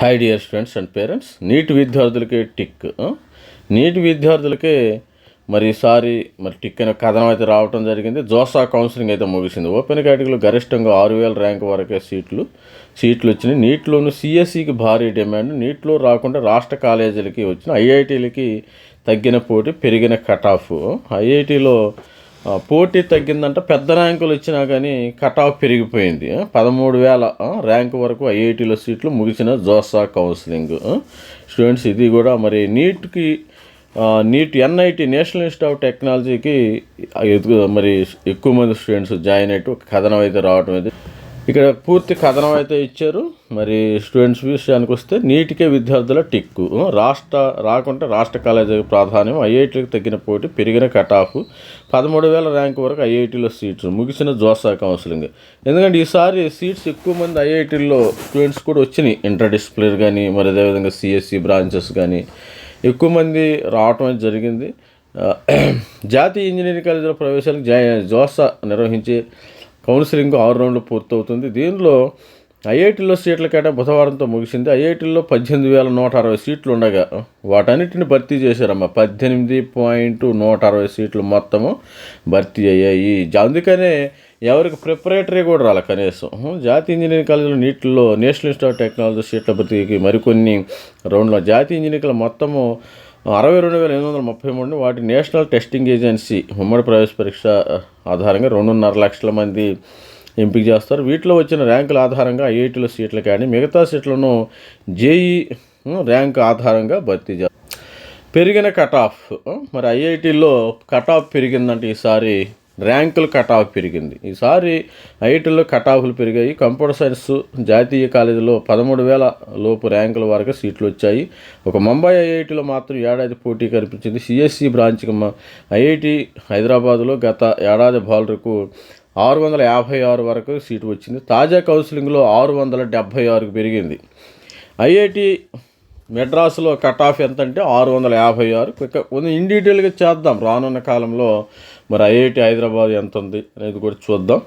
Hi dear students and parents NEET విద్యార్థులకి టిక్ NEET విద్యార్థులకే మరి ఈసారి మరి టిక్ అనే కథనం అయితే రావడం జరిగింది జోసా కౌన్సిలింగ్ అయితే ముగిసింది ఓపెన్ కేటగిరీలో గరిష్టంగా ఆరు వేల ర్యాంక్ వరకే సీట్లు సీట్లు వచ్చినాయి నీట్లోను సిఎస్సికి భారీ డిమాండ్ నీట్లో రాకుండా రాష్ట్ర కాలేజీలకి వచ్చిన ఐఐటీలకి తగ్గిన పోటీ పెరిగిన కట్ ఆఫ్ ఐఐటీలో పోటీ తగ్గిందంట. పెద్ద ర్యాంకులు వచ్చినా కానీ కట్ ఆఫ్ పెరిగిపోయింది పదమూడు వేల ర్యాంకు వరకు ఐఐటీలో సీట్లు ముగిసిన జోసా కౌన్సిలింగ్. స్టూడెంట్స్ ఇది కూడా మరి నీట్కి NEET NIT national institute of టెక్నాలజీకి ఎదుగు మరి ఎక్కువ మంది స్టూడెంట్స్ జాయిన్ అయ్యి ఒక కథనం అయితే రావటం అయితే ఇక్కడ పూర్తి కథనం అయితే ఇచ్చారు. మరి స్టూడెంట్స్ విషయానికి వస్తే నీటికే విద్యార్థుల టిక్కు. రాష్ట్ర రాకుంటే రాష్ట్ర కాలేజీకి ప్రాధాన్యం ఐఐటీలకు తగ్గిన పోటీ పెరిగిన కట్ ఆఫ్ పదమూడు వేల ర్యాంక్ వరకు ఐఐటీలో సీట్స్ ముగిసిన జోసా కౌన్సిలింగ్. ఎందుకంటే ఈసారి సీట్స్ ఎక్కువ మంది ఐఐటీల్లో స్టూడెంట్స్ కూడా వచ్చినాయి. ఇంటర్ డిస్ప్లేర్ కానీ మరి అదేవిధంగా సిఎస్సి బ్రాంచెస్ కానీ ఎక్కువ మంది రావటం జరిగింది. జాతీయ ఇంజనీరింగ్ కాలేజీలో ప్రవేశాలకు జా జోసా నిర్వహించే కౌన్సిలింగ్ ఆరు రౌండ్లు పూర్తవుతుంది. దీనిలో ఐఐటీలో సీట్ల కేటా బుధవారంతో ముగిసింది. ఐఐటీలో పద్దెనిమిది వేల నూట అరవై సీట్లు ఉండగా వాటన్నిటిని భర్తీ చేశారమ్మ. పద్దెనిమిది పాయింట్ నూట అరవై సీట్లు మొత్తము భర్తీ అయ్యాయి. అందుకనే ఎవరికి ప్రిపరేటరీ కూడా రాలే కనీసం. జాతీయ ఇంజనీరింగ్ కాలేజీలో నీటిలో నేషనల్ ఇన్స్టిట్యూట్ ఆఫ్ టెక్నాలజీ సీట్ల భర్తీకి మరికొన్ని రౌండ్లో. జాతీయ ఇంజనీరింగ్ మొత్తము అరవై రెండు వేల ఎనిమిది వందల ముప్పై మూడుని వాటి నేషనల్ టెస్టింగ్ ఏజెన్సీ ఉమ్మడి ప్రవేశ పరీక్ష ఆధారంగా రెండున్నర లక్షల మంది ఎంపిక చేస్తారు. వీటిలో వచ్చిన ర్యాంకుల ఆధారంగా ఐఐటీలో సీట్లు కానీ మిగతా సీట్లను జేఈ ర్యాంక్ ఆధారంగా భర్తీ చేస్తారు. పెరిగిన కట్ ఆఫ్ మరి ఐఐటీలో కట్ ఆఫ్ పెరిగిందంటే ఈసారి ర్యాంకులు కట్ ఆఫ్ పెరిగింది. ఈసారి ఐటీలో కట్ ఆఫ్లు పెరిగాయి. కంప్యూటర్ సైన్స్ జాతీయ కాలేజీలో పదమూడు వేల లోపు ర్యాంకుల వరకు సీట్లు వచ్చాయి. ఒక ముంబై ఐఐటిలో మాత్రం ఏడాది పోటీ కనిపించింది. సిఎస్సి బ్రాంచ్కి ఐఐటి హైదరాబాద్లో గత ఏడాది బౌలర్కు ఆరు వందల యాభై ఆరు వరకు సీటు వచ్చింది. తాజా కౌన్సిలింగ్లో ఆరు వందల డెబ్భై ఆరుకు పెరిగింది. ఐఐటి మెడ్రాస్లో కట్ ఆఫ్ ఎంత అంటే ఆరు వందల యాభై ఆరు. ఇక కొంచెం ఇన్ డీటెయిల్గా చేద్దాం. రానున్న కాలంలో మరి ఐఐటి హైదరాబాద్ ఎంత ఉంది అనేది కూడా చూద్దాం.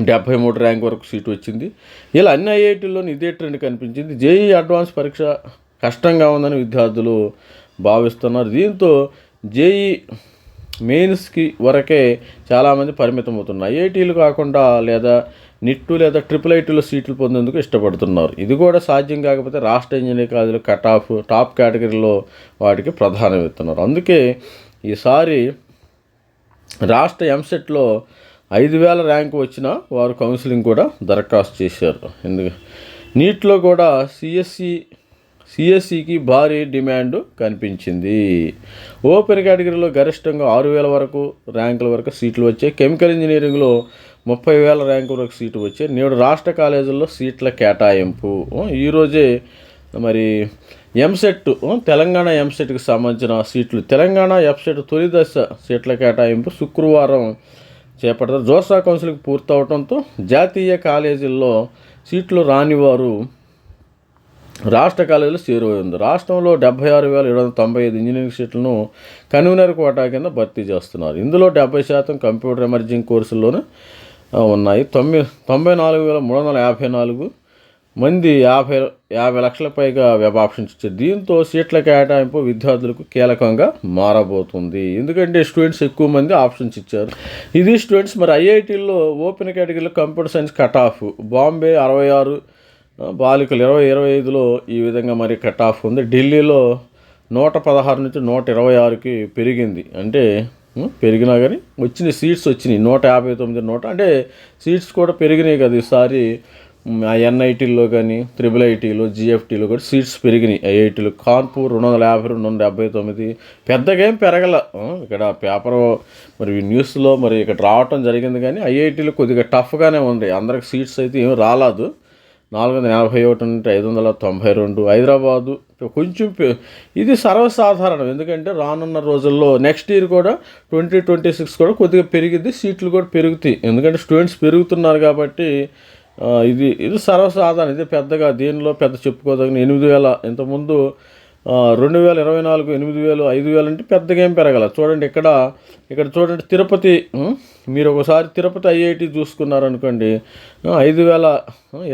డెబ్భై మూడు ర్యాంక్ వరకు సీటు వచ్చింది. ఇలా అన్ని ఐఐటీల్లోని ఇదే ట్రెండ్ కనిపించింది. జేఈ అడ్వాన్స్ పరీక్ష కష్టంగా ఉందని విద్యార్థులు భావిస్తున్నారు. దీంతో జేఈ మెయిన్స్కి వరకే చాలామంది పరిమితం అవుతున్నారు ఐఐటీలు కాకుండా లేదా నిట్టు లేదా ట్రిపుల్ ఐటీలో సీట్లు పొందేందుకు ఇష్టపడుతున్నారు. ఇది కూడా సాధ్యం కాకపోతే రాష్ట్ర ఇంజనీరింగ్ కాలేజీలో కట్ ఆఫ్ టాప్ కేటగిరీలో వాటికి ప్రధానం ఇస్తున్నారు అందుకే ఈసారి రాష్ట్ర ఎంసెట్లో ఐదు వేల ర్యాంకు వచ్చిన వారు కౌన్సిలింగ్ కూడా దరఖాస్తు చేశారు. ఎందుకు? నీట్లో కూడా సిఎస్సి సిఎస్సికి భారీ డిమాండ్ కనిపించింది. ఓపెన్ కేటగిరీలో గరిష్టంగా ఆరు వేల వరకు ర్యాంకుల వరకు సీట్లు వచ్చాయి కెమికల్ ఇంజనీరింగ్లో ముప్పై వేల ర్యాంకు వరకు సీటు వచ్చాయి నేడు రాష్ట్ర కాలేజీల్లో సీట్ల కేటాయింపు. ఈరోజే మరి ఎంసెట్ తెలంగాణ ఎంసెట్కి సంబంధించిన సీట్లు. తెలంగాణ ఎంసెట్ తొలి దశ సీట్ల కేటాయింపు శుక్రవారం చేపడతారు. జోసా కౌన్సిల్కి పూర్తవడంతో జాతీయ కాలేజీల్లో సీట్లు రానివారు రాష్ట్ర కాలేజీలో చేరువైంది రాష్ట్రంలో డెబ్బై ఆరు వేల ఏడు వందల తొంభై ఐదు ఇంజనీరింగ్ సీట్లను కన్వీనర్ కోటా కింద భర్తీ చేస్తున్నారు. ఇందులో డెబ్బై శాతం కంప్యూటర్ ఎమర్జింగ్ కోర్సుల్లోనే ఉన్నాయి. తొమ్మిది తొంభై నాలుగు వేల మూడు వందల యాభై నాలుగు మంది యాభై యాభై లక్షల పైగా వెబ్ ఆప్షన్స్ ఇచ్చారు. దీంతో సీట్ల కేటాయింపు విద్యార్థులకు కీలకంగా మారబోతుంది. ఎందుకంటే స్టూడెంట్స్ ఎక్కువ మంది ఆప్షన్స్ ఇచ్చారు. ఇది స్టూడెంట్స్ మరి ఐఐటీల్లో ఓపెన్ కేటగిరీలో computer science cut off. Bombay అరవై ఆరు బాలికలు ఇరవై ఇరవై ఐదులో ఈ విధంగా మరి కట్ ఆఫ్ ఉంది. ఢిల్లీలో నూట పదహారు నుంచి నూట ఇరవై ఆరుకి పెరిగింది. అంటే పెరిగినా కానీ వచ్చిన సీట్స్ వచ్చినాయి. నూట యాభై తొమ్మిది నూట అంటే సీట్స్ కూడా పెరిగినాయి కదా ఈసారి. ఆ ఎన్ఐటీల్లో కానీ త్రిబుల్ ఐటీలో జిఎఫ్టీలో కూడా సీట్స్ పెరిగినాయి. ఐఐటీలో కాన్పూర్ రెండు వందల యాభై రెండు వందల డెబ్బై తొమ్మిది. పెద్దగా ఏం పెరగల. ఇక్కడ పేపర్ మరి న్యూస్లో మరి ఇక్కడ రావటం జరిగింది కానీ ఐఐటీలో కొద్దిగా టఫ్గానే ఉంది. అందరికి సీట్స్ అయితే ఏం రాలేదు. నాలుగు వందల యాభై ఒకటి నుండి ఐదు వందల తొంభై రెండు హైదరాబాదు. కొంచెం ఇది సర్వసాధారణం. ఎందుకంటే రానున్న రోజుల్లో నెక్స్ట్ ఇయర్ కూడా ట్వంటీ ట్వంటీ సిక్స్ కూడా కొద్దిగా పెరిగింది సీట్లు కూడా పెరుగుతాయి. ఎందుకంటే స్టూడెంట్స్ పెరుగుతున్నారు కాబట్టి ఇది ఇది సర్వసాధారణం. ఇది పెద్దగా దీనిలో పెద్ద చెప్పుకోదగిన ఎనిమిది వేల ఇంతకుముందు రెండు వేల ఇరవై నాలుగు ఎనిమిది వేలు ఐదు వేలు అంటే పెద్దగా ఏం పెరగల. చూడండి ఇక్కడ ఇక్కడ చూడండి తిరుపతి మీరు ఒకసారి తిరుపతి ఐఐటి చూసుకున్నారనుకోండి ఐదు వేల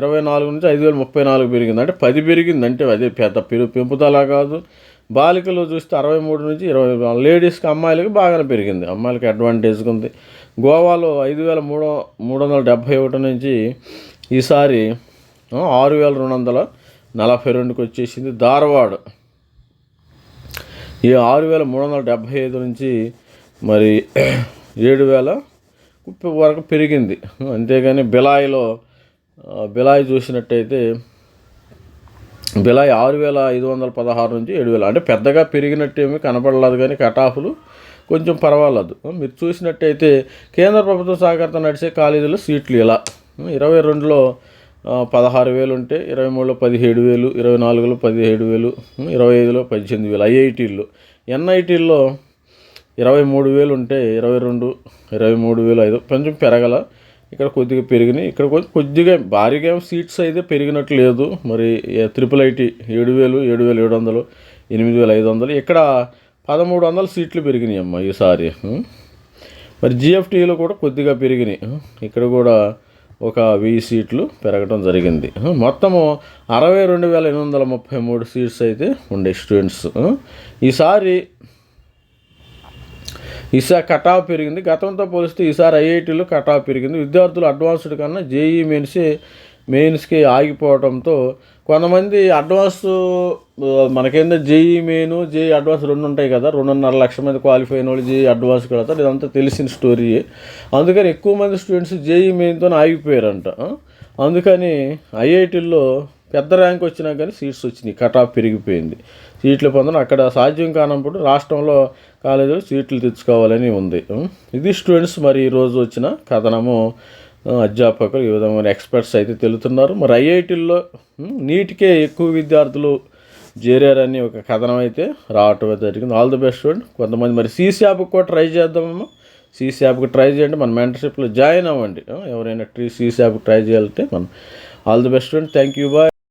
ఇరవై నాలుగు నుంచి ఐదు వేల ముప్పై నాలుగు పెరిగింది. అంటే పది పెరిగింది అంటే అదే పెద్ద పెరు పెంపుదల కాదు. బాలికలు చూస్తే అరవై మూడు నుంచి ఇరవై లేడీస్కి అమ్మాయిలకి బాగానే పెరిగింది. అమ్మాయిలకి అడ్వాంటేజ్గా ఉంది. గోవాలో ఐదు వేల మూడు మూడు వందల డెబ్భై ఒకటి నుంచి ఈసారి ఆరు వేల రెండు వందల నలభై రెండుకి వచ్చేసింది. ధార్వాడ్ ఈ ఆరు వేల మూడు వందల డెబ్భై ఐదు నుంచి మరి ఏడు వేల ముప్పై వరకు పెరిగింది. అంతేగాని బిలాయిలో బిలాయి చూసినట్టయితే బిలాయి ఆరు వేల ఐదు వందల పదహారు నుంచి ఏడు వేల అంటే పెద్దగా పెరిగినట్టేమీ కనపడలేదు కానీ కటాఫ్లు కొంచెం పర్వాలేదు. మీరు చూసినట్టయితే కేంద్ర ప్రభుత్వ సహకారంతో నడిచే కాలేజీలో సీట్లు ఇలా. ఇరవై రెండులో పదహారు వేలు ఉంటే ఇరవై మూడులో పదిహేడు వేలు ఇరవై నాలుగులో పదిహేడు వేలు ఇరవై ఐదులో పద్దెనిమిది వేలు. ఐఐటీల్లో ఎన్ఐటీల్లో ఇరవై మూడు వేలు ఉంటే ఇరవై రెండు ఇరవై మూడు వేలు ఐదు కొంచెం పెరగల. ఇక్కడ కొద్దిగా పెరిగినాయి. ఇక్కడ కొంచెం కొద్దిగా భారీగా సీట్స్ అయితే పెరిగినట్టు లేదు మరి త్రిపుల్ ఐటీ ఏడు వేలు ఏడు వేల ఏడు వందలు ఎనిమిది వేల ఐదు వందలు. ఇక్కడ పదమూడు వందల సీట్లు పెరిగినాయి అమ్మ ఈసారి మరి జిఎఫ్టీలో కూడా కొద్దిగా పెరిగినాయి. ఇక్కడ కూడా ఒక వెయ్యి సీట్లు పెరగడం జరిగింది. మొత్తము అరవై రెండు వేల ఎనిమిది వందల ముప్పై మూడు సీట్స్ అయితే ఉండే స్టూడెంట్స్. ఈసారి ఈసారి కటాఫ్ పెరిగింది. గతంతో పోలిస్తే ఈసారి ఐఐటీలో కటాఫ్ పెరిగింది. విద్యార్థులు అడ్వాన్స్డ్ కన్నా జేఈ మెయిన్స్ మెయిన్స్కి ఆగిపోవడంతో కొంతమంది అడ్వాన్స్ మనకేందో జేఈ మెయిన్ జేఈ అడ్వాన్స్ రెండు ఉంటాయి కదా రెండున్నర లక్షల మంది క్వాలిఫై అయిన వాళ్ళు జేఈ అడ్వాన్స్ కడతారు ఇదంతా తెలిసిన స్టోరీ. అందుకని ఎక్కువ మంది స్టూడెంట్స్ జేఈ మెయిన్తో ఆగిపోయారంట. అందుకని ఐఐటీల్లో పెద్ద ర్యాంక్ వచ్చినా కానీ సీట్స్ వచ్చినాయి కట్ ఆఫ్ పెరిగిపోయింది. సీట్లు పొందడం అక్కడ సాధ్యం కానప్పుడు రాష్ట్రంలో కాలేజీలో సీట్లు తెచ్చుకోవాలని ఉంది. ఇది స్టూడెంట్స్ మరి ఈరోజు వచ్చిన కథనము. అధ్యాపకులు ఈ విధమైన ఎక్స్పర్ట్స్ అయితే తెలుతున్నారు. మరి ఐఐటీల్లో నీటికే ఎక్కువ విద్యార్థులు చేరారని ఒక కథనం అయితే రావటం అయితే జరిగింది. ఆల్ ది బెస్ట్ స్టూడెంట్ కొంతమంది మరి సీసీ కూడా ట్రై చేద్దామమ్మా. సీసీ ట్రై చేయండి. మన మెంటర్షిప్లో జాయిన్ అవ్వండి. ఎవరైనా ట్రీ సీసీ ట్రై చేయాలంటే మనం all the best student thank you bye